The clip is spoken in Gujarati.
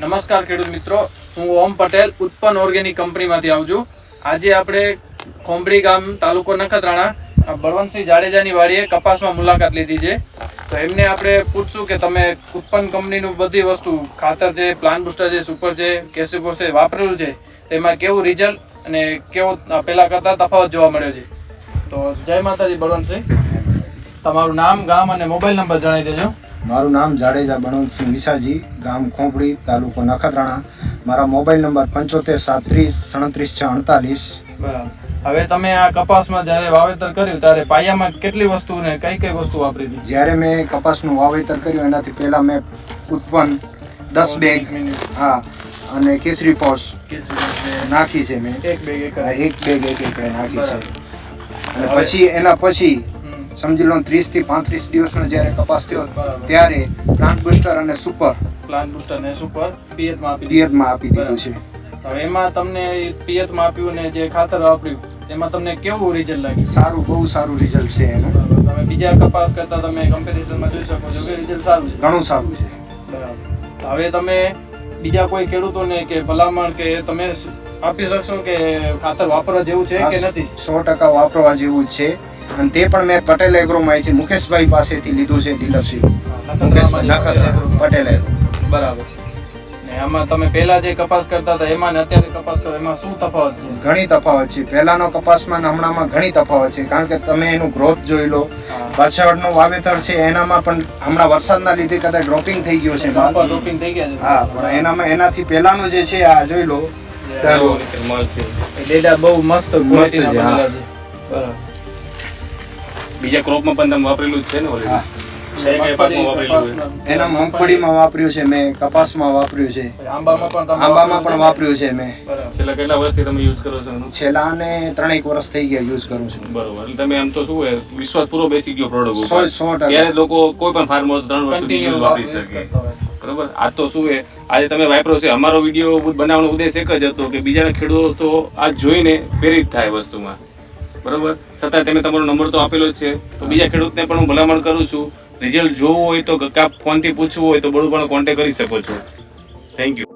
નમસ્કાર ખેડૂત મિત્રો. હું ઓમ પટેલ, ઉત્પન્ન ઓર્ગેનિક કંપનીમાંથી આવું છું. આજે આપણે ખોંભડી ગામ તાલુકો નખત્રાણા બળવંતસિંહ જાડેજાની વાડીએ કપાસમાં મુલાકાત લીધી છે. તો એમને આપણે પૂછશું કે તમે ઉત્પન્ન કંપનીનું બધી વસ્તુ, ખાતર છે પ્લાન બુસ્ટર છે, સુપર છે કેસીપોર છે, વાપરેલું છે, તેમાં કેવું રિઝલ્ટ અને કેવો પહેલા કરતા તફાવત જોવા મળ્યો છે? તો જય માતાજી, બળવંતસિંહ. તમારું નામ, ગામ અને મોબાઈલ નંબર જણાવી દેજો. મારું નામ જાડેજા બળવંતસિંહ વિસાજી ગામ ખોંપડી તાલુકો નખત્રાણા. મારા મોબાઈલ નંબર પંચોતેર સાત્રીસ સડત્રીસ છ અડતાલીસ. હવે તમે આ કપાસમાં જ્યારે વાવેતર કર્યું ત્યારે પાયામાં કેટલી વસ્તુ ને કઈ કઈ વસ્તુ વાપરી હતી? જ્યારે મેં કપાસનું વાવેતર કર્યું એનાથી પહેલાં મેં ઉત્પન્ન દસ બેગ હા અને કેસરી પોસ નાખી છે મેં. એક બેગ એક બેગ એક એકડે નાખી છે. અને પછી એના પછી. સમજી લો ત્રીસથી પાંત્રીસ દિવસનો જ્યારે કપાસ થયો ત્યારે પ્લાન્ટ બુસ્ટર અને સુપર પ્લાન્ટ બુસ્ટર અને સુપર પિયતમાં આપી દીધું. આપી દીધું છે. હવે એમાં તમને પિયતમાં આપ્યું ને જે ખાતર વાપર્યું એમાં તમને કેવું રિઝલ્ટ લાગ્યું? સારું બહુ સારું રિઝલ્ટ છે એનું. તમે બીજા કપાસ કરતા તમે કમ્પેરિઝનમાં જોઈ શકો છો કે રિઝલ્ટ સારું છે. ઘણું સારું છે. બરાબર. હવે તમે બીજા કોઈ ખેડૂતોને કે ભલામણ કે તમે આપી શકશો કે ખાતર વાપરવા જેવું છે કે નથી? સો ટકા વાપરવા જેવું છે. અને તે પણ મેં પટેલ એગ્રોમાં છે. મુકેશભાઈ પાસેથી લીધું છે ડીલરશીપ મુકેશભાઈ નખત પટેલ એગ્રો બરાબર. આમાં તમે પહેલા જે કપાસ કરતા હતા એમાં ને અત્યારે કપાસ કરો એમાં શું તફાવત છે? ઘણી તફાવત છે. પહેલાનો કપાસમાં હમણાંમાં ઘણી તફાવત છે. કારણ કે તમે એનું ગ્રોથ જોઈ લો. પાછળનું વાવેતર છે એનામાં પણ હમણાં વરસાદના લીધે કદાચ ડ્રોપિંગ થઈ ગયો છે માલ. થઈ ગયા છે. હા પણ એનામાં એનાથી પહેલાનું જે છે આ જોઈ લો. ડેટા બહુ મસ્ત છે. બરાબર. બીજા ક્રોપમાં પણ તમે વાપરેલું જ છે ને એના ઓલરેડી એના મગફળીમાં વાપર્યું છે મેં કપાસમાં વાપર્યું છે. આંબામાં પણ પણ વાપર્યું છે મેં. છેલ્લા કેટલા વર્ષથી તમે યુઝ કરો છો છેલ્લા ને ત્રણેક વર્ષ થઈ ગયા યુઝ કરું છું. બરોબર. એટલે તમે આમ તો શું હોય વિશ્વાસ પૂરો બેસી ગયો પ્રોડક્ટ સો સો ટકા. લોકો કોઈ પણ ફાર્મર ત્રણ વર્ષ સુધી યુઝ વાપરી શકે. બરોબર? આ તો શું છે આજે તમે વાપરો છે અમારો વીડિયો બનાવવાનો ઉદ્દેશ એક જ હતો કે બીજાના ખેડૂતો આ જોઈને પ્રેરિત થાય વસ્તુમાં. બરોબર? છતાં તમે તમારો નંબર તો આપેલો છે. તો બીજા ખેડૂતને પણ હું ભલામણ કરું છું. રિઝલ્ટ જોવું હોય તો કાં ફોનથી પૂછવું હોય તો બધું પણ કોન્ટેક્ટ કરી શકો છો. Thank you